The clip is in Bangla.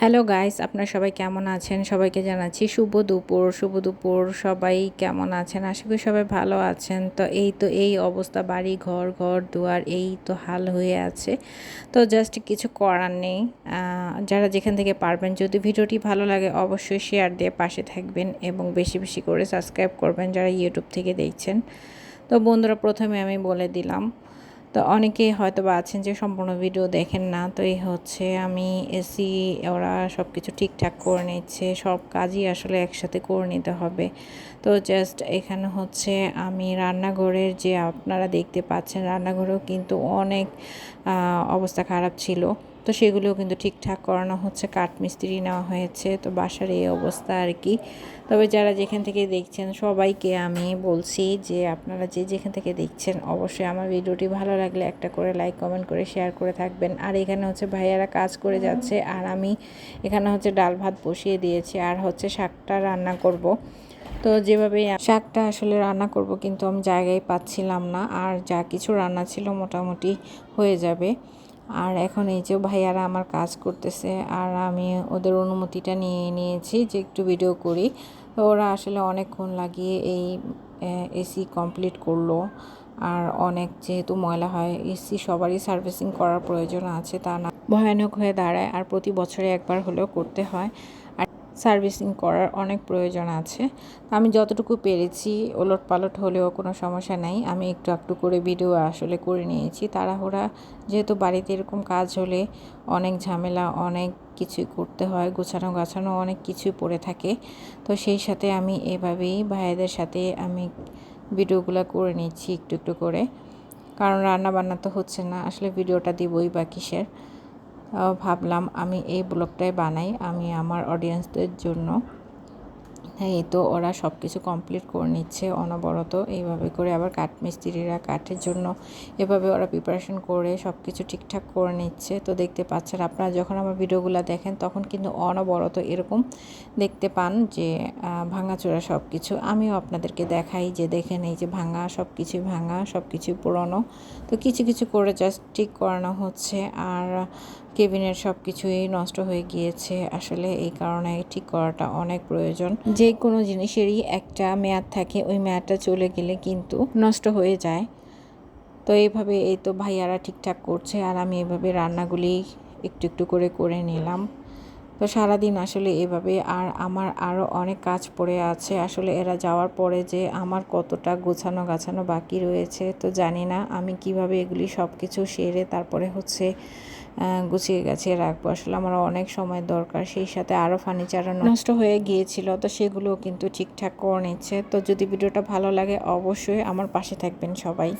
হ্যালো গাইস আপনারা সবাই কেমন আছেন? সবাইকে জানাচ্ছি শুভ দুপুর। শুভ দুপুর। সবাই কেমন আছেন? আশা করি সবাই ভালো আছেন। তো এই তো এই অবস্থা, বাড়ি, ঘর ঘর, দুয়ার, এই তো হাল হয়ে আছে। তো জাস্ট কিছু করার নেই। যারা যেখান থেকে পারবেন, যদি ভিডিওটি ভালো লাগে, অবশ্যই শেয়ার দিয়ে পাশে থাকবেন এবং বেশি বেশি করে সাবস্ক্রাইব করবেন যারা ইউটিউব থেকে দেখছেন। তো বন্ধুরা, প্রথমে আমি বলে দিলাম তো অনেকেই হয়তো বা আছেন যে সম্পূর্ণ ভিডিও দেখেন না, তো এই হচ্ছে আমি এসি ওরা সব কিছু ঠিকঠাক করে নিচ্ছে, সব কাজই আসলে একসাথে করে নিতে হবে। তো জাস্ট এখানে হচ্ছে আমি রান্নাঘরের যে আপনারা দেখতে পাচ্ছেন, রান্নাঘরেও কিন্তু অনেক অবস্থা খারাপ ছিল। তো সেগুলোও কিন্তু ঠিকঠাক করানো হচ্ছে কাঠমিস্ত্রি নেওয়া হয়েছে তো বাসার এই অবস্থা আর কি। তবে যারা যেখান থেকে দেখছেন সবাইকে আমি বলছি যে আপনারা যে যেখান থেকে দেখছেন অবশ্যই আমার ভিডিওটি ভালো লাগলে একটা করে লাইক কমেন্ট করে শেয়ার করে থাকবেন। আর এখানে হচ্ছে ভাইয়ারা কাজ করে যাচ্ছে আর আমি এখানে হচ্ছে ডাল ভাত বসিয়ে দিয়েছি আর হচ্ছে শাকটা রান্না করব। তো যেভাবে শাকটা আসলে রান্না করব কিন্তু আমি জায়গায় পাচ্ছিলাম না আর যা কিছু রান্না ছিল মোটামুটি হয়ে যাবে। আর এখন এই যে ভাইয়ারা আমার কাজ করতেছে, আর আমি ওদের অনুমতিটা নিয়ে নিয়েছি যে একটু ভিডিও করি। তো ওরা আসলে অনেকক্ষণ লাগিয়ে এই এসি কমপ্লিট করল। আর অনেক যেহেতু ময়লা হয়, এসি সবারই সার্ভিসিং করার প্রয়োজন আছে, তা না, ভয়ানক হয়ে দাঁড়ায়। আর প্রতি বছরে একবার হলেও করতে হয়। সার্ভিসিং করার অনেক প্রয়োজন আছে। আমি যতটুকু পেরেছি ওলট পালট হলেও কোনো সমস্যা নেই। আমি একটু একটু করে ভিডিও আসলে করে নিয়েছি। তাড়াহুড়া যেহেতু বাড়িতে এরকম কাজ হলে অনেক ঝামেলা, অনেক কিছুই করতে হয়, গোছানো গাছানো অনেক কিছুই পড়ে থাকে। তো সেই সাথে আমি এভাবেই ভাইদের সাথে আমি ভিডিওগুলো করে নিচ্ছি একটু একটু করে। কারণ রান্না বান্না তো হচ্ছে না, আসলে ভিডিওটা দিবই বা কিসের। ভাবলাম আমি এই ব্লগটাই বানাই, আমি আমার অডিয়েন্সদের জন্য। এই তো ওরা সব কিছু কমপ্লিট করে নিচ্ছে অনবরত। এইভাবে করে আবার কাঠ মিস্ত্রিরা কাঠের জন্য এভাবে ওরা প্রিপারেশন করে সব কিছু ঠিকঠাক করে নিচ্ছে। তো দেখতে পাচ্ছেন আপনারা যখন আমার ভিডিওগুলো দেখেন, তখন কিন্তু অনবরত এরকম দেখতে পান যে ভাঙাচোরা সব কিছু আমিও আপনাদেরকে দেখাই যে, দেখেন এই যে ভাঙা সব কিছুই ভাঙা সব কিছুই পুরনো। তো কিছু কিছু করে জাস্ট ঠিক করানো হচ্ছে। আর কেবিনের সব কিছুই নষ্ট হয়ে গিয়েছে। আসলে এই কারণে ঠিক করাটা অনেক প্রয়োজন। যে কোনো জিনিসেরই একটা মেয়াদ থাকে, ওই মেয়াদটা চলে গেলে কিন্তু নষ্ট হয়ে যায়। তো এইভাবে এই তো ভাইয়ারা ঠিকঠাক করছে, আর আমি এভাবে রান্নাগুলি একটু একটু করে করে নিলাম। তো সারাদিন আসলে এভাবে, আর আমার আরও অনেক কাজ পড়ে আছে। আসলে এরা যাওয়ার পরে যে আমার কতটা গোছানো গাছানো বাকি রয়েছে, তো জানি না। আমি কীভাবে এগুলি সব কিছু সেরে তারপরে হচ্ছে গুছিয়ে গেছে রাখব। আসলে আমার অনেক সময় দরকার, সেই সাথে আরও ফার্নিচার নষ্ট হয়ে গিয়েছিল, তো সেগুলোও কিন্তু ঠিকঠাক করে নিচ্ছে। তো যদি ভিডিওটা ভালো লাগে, অবশ্যই আমার পাশে থাকবেন সবাই।